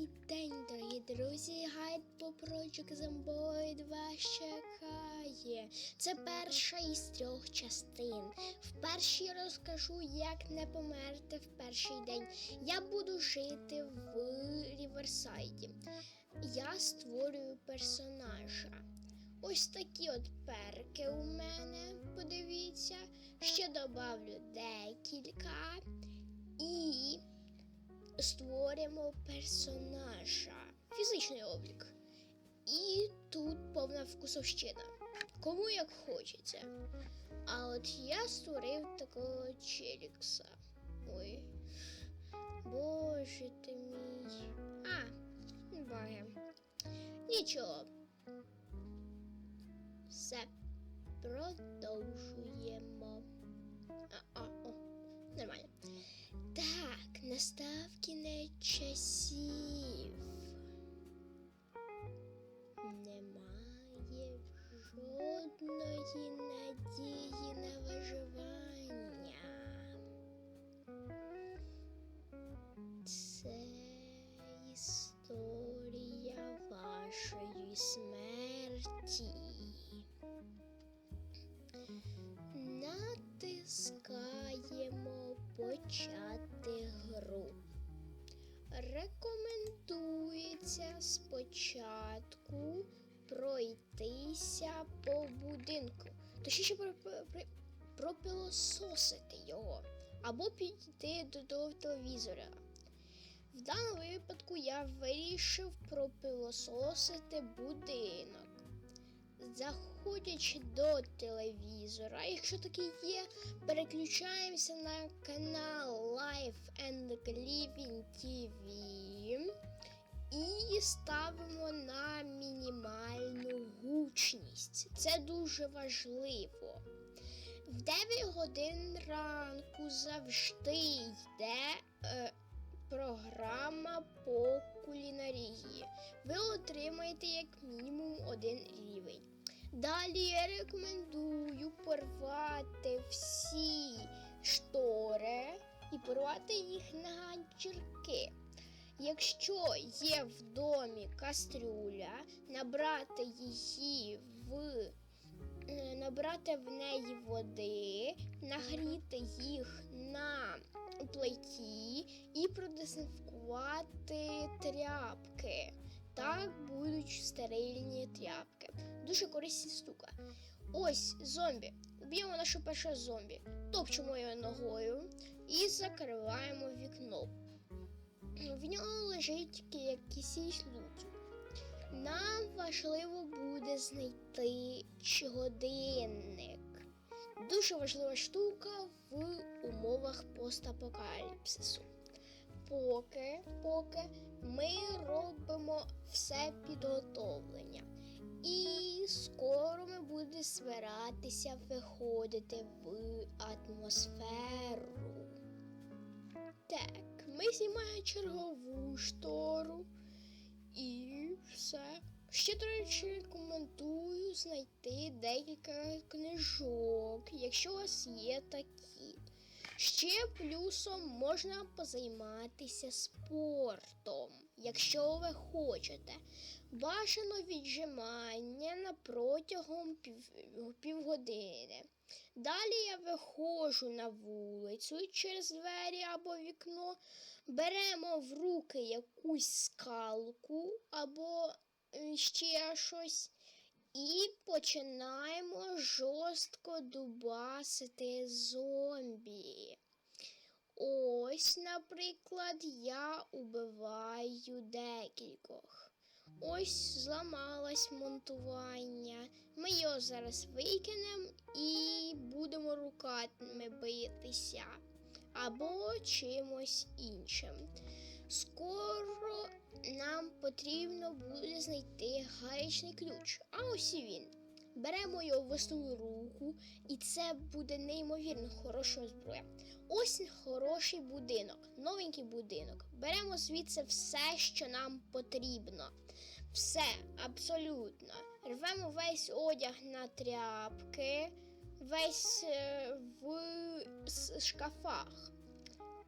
Добрий день, дорогі друзі! Гайд по Project Zomboid чекає. Це перша із трьох частин. В першій розкажу, як не померти в перший день. Я буду жити в Ріверсайді. Я створюю персонажа. Ось такі от перки у мене, подивіться. Ще добавлю декілька. І створюємо персонажа, фізичний облік. І тут повна вкусовщина. Кому як хочеться. А от я створив такого челікса. Ой. Боже ти мій. А, баги. Нічого. Все. Продовжуємо. А, а, о, нормально. Так, настав кінець часів. Немає жодної надії на виживання. Це історія вашої смерті. Натискаємо почати гру. Рекомендується спочатку пройтися по будинку, точніше про, про, пропилососити його або підійти до того телевізора. В даному випадку я вирішив пропилососити будинок. Заходячи до телевізора, якщо такий є, переключаємося на канал Life and Living TV і ставимо на мінімальну гучність. Це дуже важливо. В 9 годин ранку завжди йде е, програма по кулінарії. Ви отримаєте як мінімум один рівень. Далі я рекомендую порвати всі штори і порвати їх на ганчірки. Якщо є в домі кастрюля, набрати її в е, набрати в неї води, нагріти їх на плиті і продезінфікувати тряпки. Так будуть стерильні тряпки. Дуже корисна штука. Ось зомбі. Уб'ємо нашу перше зомбі. Топчемо його ногою і закриваємо вікно. В нього лежить якийсь лут. Нам важливо буде знайти годинник. Дуже важлива штука в умовах постапокаліпсису. Поки, поки ми робимо все підготовлення. І скоро ми будемо збиратися виходити в атмосферу. Так, ми знімаємо чергову штору і все. Ще, до речі, рекомендую знайти декілька книжок, якщо у вас є такі. Ще плюсом можна позайматися спортом, якщо ви хочете. Бажано віджимання на протягом пів, півгодини. Далі я виходжу на вулицю через двері або вікно, беремо в руки якусь скалку або е, ще щось. І починаємо жорстко дубасити зомбі. Ось, наприклад, я убиваю декількох. Ось зламалось монтування. Ми його зараз викинемо і будемо руками битися або чимось іншим. Скоро нам потрібно буде знайти гаечний ключ. А ось і він. Беремо його в свою руку, і це буде неймовірно хороша зброя. Ось хороший будинок, новенький будинок. Беремо звідси все, що нам потрібно. Все, абсолютно. Рвемо весь одяг на тряпки, весь е, в шкафах.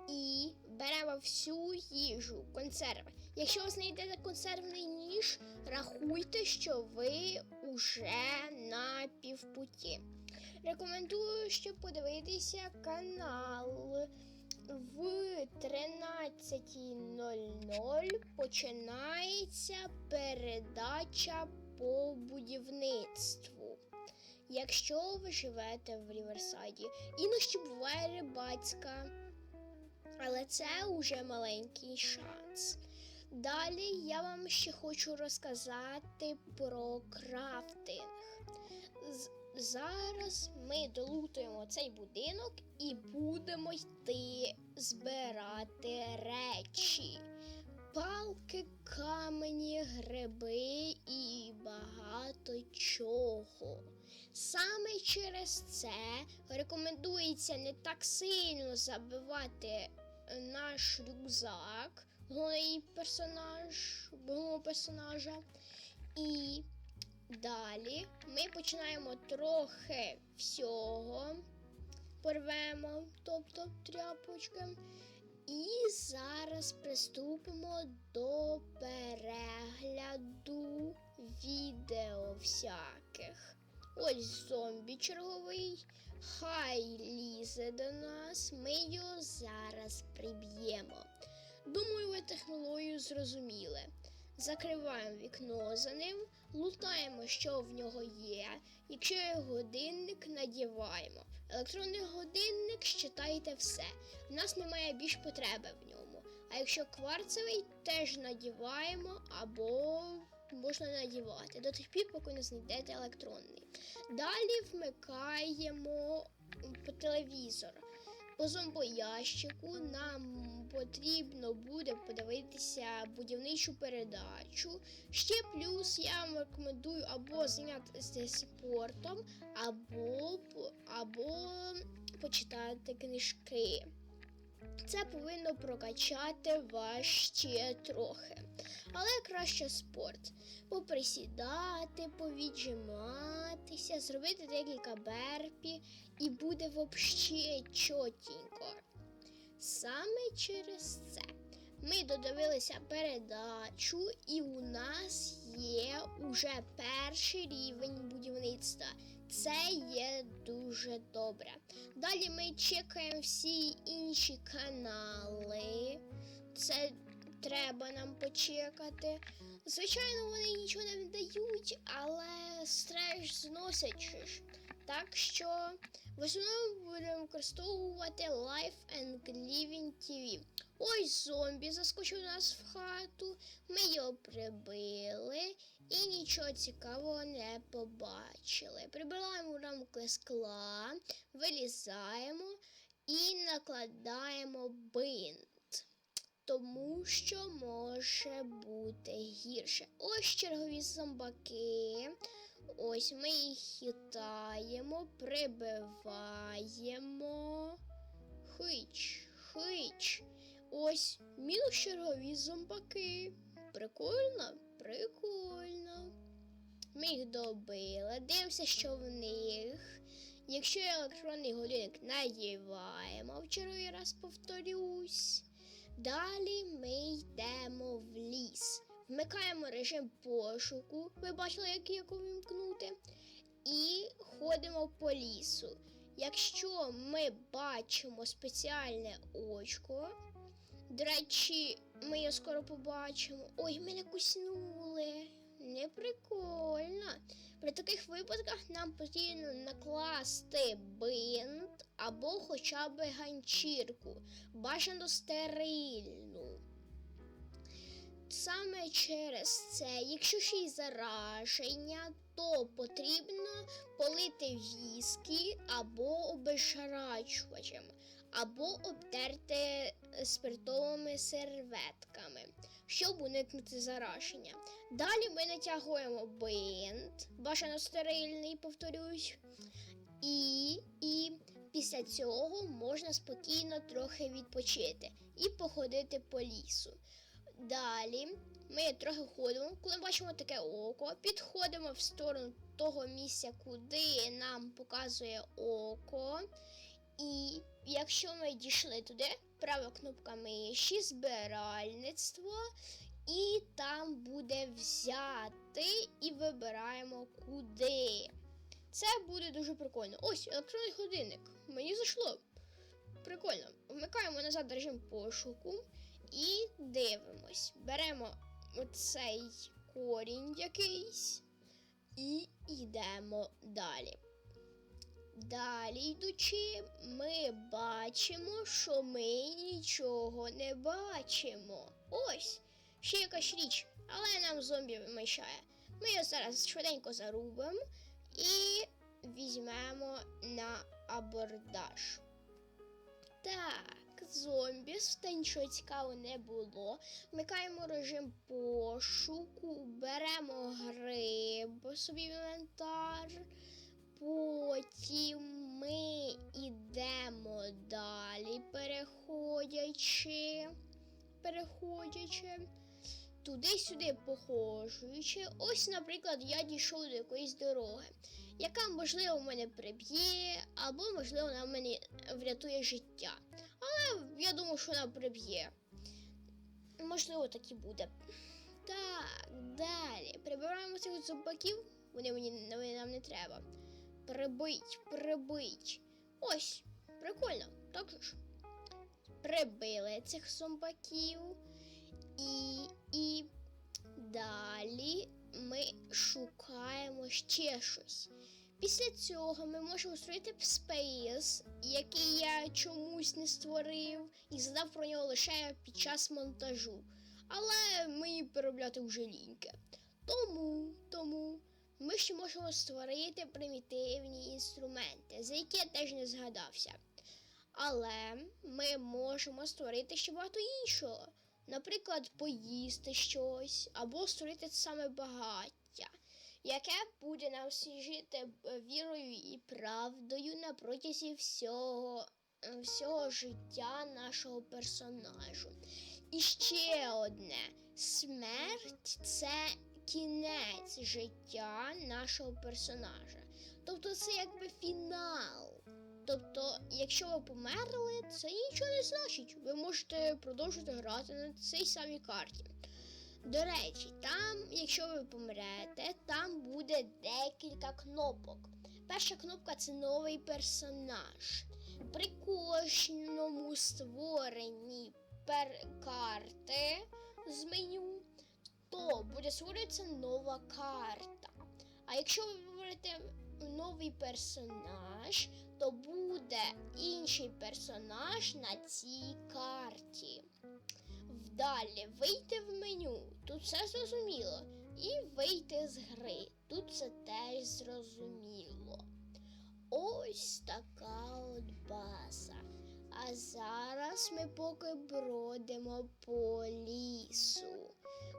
І беремо всю їжу, консерви. Якщо ви знайдете консервний ніж, рахуйте, що ви уже на півпуті. Рекомендую, щоб подивитися канал. В 13.00 починається передача по будівництву. Якщо ви живете в Ріверсайді, іноді буває рибацька, але це уже маленький шанс. Далі я вам ще хочу розказати про крафтинг. Зараз ми долутуємо цей будинок і будемо йти збирати речі. Палки, камені, гриби і багато чого. Саме через це рекомендується не так сильно забивати наш рюкзак, головний персонаж, головного персонажа. І далі ми починаємо трохи всього, порвемо, тобто тряпочки. І зараз приступимо до перегляду відео всяких. Ось зомбі черговий. Хай лізе до нас. Ми його зараз приб'ємо. Думаю, ви технологію зрозуміли. Закриваємо вікно за ним, лутаємо, що в нього є. Якщо є годинник, надіваємо. Електронний годинник щитайте все. В нас немає більш потреби в ньому. А якщо кварцевий, теж надіваємо або можна надівати до тих пір, поки не знайдете електронний. Далі вмикаємо телевізор. По зомбоящику нам потрібно буде подивитися будівничу передачу. Ще плюс я вам рекомендую або зайнятися спортом, або, або почитати книжки. Це повинно прокачати вас ще трохи. Але краще спорт. Поприсідати, повіджиматися, зробити декілька берпі і буде вообще чотенько. Саме через це ми додивилися передачу, і у нас є уже перший рівень будівництва. Це є дуже добре. Далі ми чекаємо всі інші канали. Це треба нам почекати. Звичайно, вони нічого не дають, але стреш зносять. Так що в основному будемо використовувати Life and Living TV. Ось зомбі заскочив нас в хату. Ми його прибили і нічого цікавого не побачили. Прибираємо рамки скла, вилізаємо і накладаємо бинт. Тому що може бути гірше. Ось чергові зомбаки. Ось ми їх хитаємо, прибиваємо. Хич, хич. Ось мінус чергові зомбаки. Прикольно? Прикольно. Ми їх добили. Дивимося, що в них. Якщо електронний годинник, надіваємо в черговий раз повторюсь. Далі ми йдемо в ліс. Вмикаємо режим пошуку. Ви бачили, як його вимкнути. І ходимо по лісу. Якщо ми бачимо спеціальне очко, до речі, ми його скоро побачимо. Ой, мене куснули. Не прикольно. При таких випадках нам потрібно накласти бинт або хоча б ганчірку. Бажано Саме через це, якщо ще й зараження, то потрібно полити віскі або обезжарачувачем, або обтерти спиртовими серветками, щоб уникнути зараження. Далі ми натягуємо бинт, бажано стерильний, повторюсь, і, і після цього можна спокійно трохи відпочити і походити по лісу. Далі ми трохи ходимо, коли бачимо таке око, підходимо в сторону того місця, куди нам показує око. І якщо ми дійшли туди, права кнопка миші, збиральництво, і там буде взяти і вибираємо куди. Це буде дуже прикольно. Ось електронний годинник. Мені зайшло. Прикольно. Вмикаємо назад режим пошуку і дивимось. Беремо оцей корінь якийсь і йдемо далі. Далі йдучи, ми бачимо, що ми нічого не бачимо. Ось ще якась річ, але нам зомбі мешає. Ми його зараз швиденько зарубимо і візьмемо на абордаж. Так, зомбі, та нічого цікавого не було. Вмикаємо режим пошуку, беремо гриб собі в інвентар. Потім ми йдемо далі, переходячи, переходячи, туди-сюди походжуючи. Ось, наприклад, я дійшов до якоїсь дороги, яка, можливо, мене приб'є, або, можливо, вона мені врятує життя. Я думаю, що вона приб'є. Можливо, так і буде. Так, далі. Прибираємо цих зубаків. Вони мені вони нам не треба. Прибить, прибить. Ось, прикольно, так ж. Прибили цих зомбаків. І, і далі ми шукаємо ще щось. Після цього ми можемо створити спейс, який я чомусь не створив і задав про нього лише під час монтажу. Але мені переробляти вже ліньки. Тому, тому ми ще можемо створити примітивні інструменти, за які я теж не згадався. Але ми можемо створити ще багато іншого. Наприклад, поїсти щось або створити саме багаття, яке буде нам служити е, вірою і правдою на протязі всього, е, всього життя нашого персонажу. І ще одне: смерть це кінець життя нашого персонажа. Тобто це якби фінал. Тобто, якщо ви померли, це нічого не значить. Ви можете продовжити грати на цій самій карті. До речі, там, якщо ви помрете, там буде декілька кнопок. Перша кнопка це новий персонаж. При кожному створенні карти з меню, то буде створюватися нова карта. А якщо ви виберете новий персонаж, то буде інший персонаж на цій карті. Вдалі вийти в меню, тут все зрозуміло. І вийти з гри. Тут це теж зрозуміло. Ось така от база. А зараз ми поки бродимо по лісу.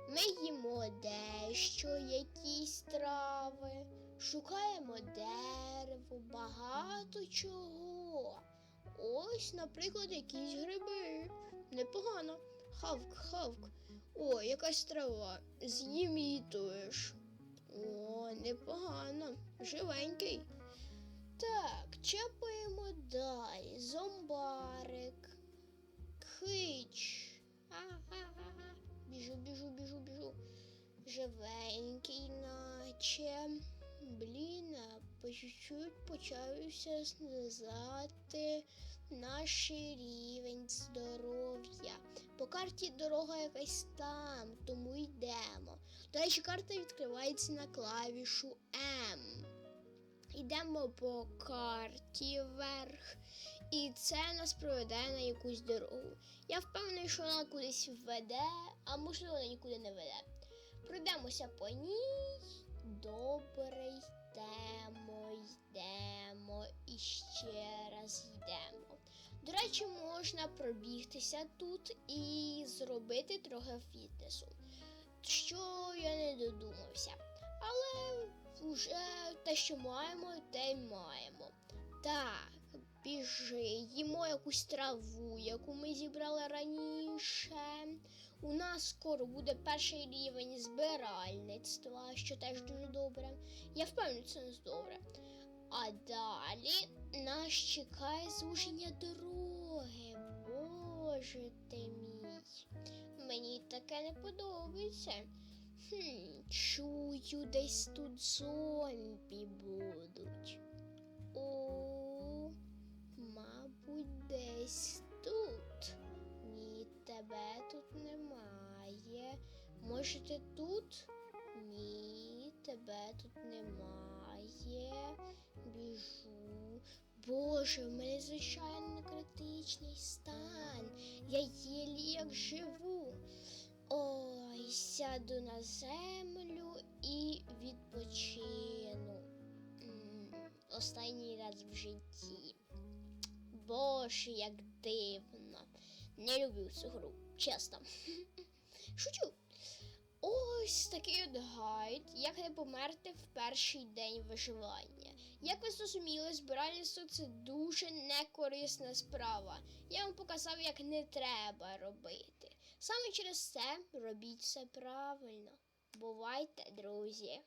Ми їмо дещо, якісь трави, шукаємо дерево, багато чого. Ось, наприклад, якісь гриби. Непогано. Хавк, хавк. О, якась трава. З'їмітуєш. О, непогано. Живенький. Так, чапаємо далі. Зомбарик. Кич. Ха-ха-ха. Біжу, біжу, біжу, біжу. Живенький, наче. Блін, по чуть-чуть почався знизати наш рівень здоров'я. По карті дорога якась там, тому йдемо. До речі, карта відкривається на клавішу М. Йдемо по карті вверх, і це нас проведе на якусь дорогу. Я впевнений, що вона кудись веде, а можливо, вона нікуди не веде. Пройдемося по ній. Добре, йдемо, йдемо і ще раз йдемо. До речі, можна пробігтися тут і зробити трохи фітнесу, що я не додумався. Але вже те, що маємо, те й маємо. Так, біжи, їмо якусь траву, яку ми зібрали раніше. У нас скоро буде перший рівень збиральництва, що теж дуже добре. Я впевнений, це не добре. А далі нас чекає звуження дороги. Боже мій. Мені таке не подобається. Хм, чую, десь тут зомбі будуть. О, мабуть, десь тут. Ні, тебе тут немає. Може, ти тут? Ні, тебе тут немає. Біжу. Боже, в мене звичайно критичний стан. Я єлі як живу. Ой, сяду на землю і відпочину. Останній раз в житті. Боже, як дивно. Не люблю цю гру, чесно. Шучу. Ось такий от гайд, як не померти в перший день виживання. Як ви зрозуміли, збиральництво це дуже некорисна справа. Я вам показав, як не треба робити. Саме через це робіть все правильно. Бувайте, друзі!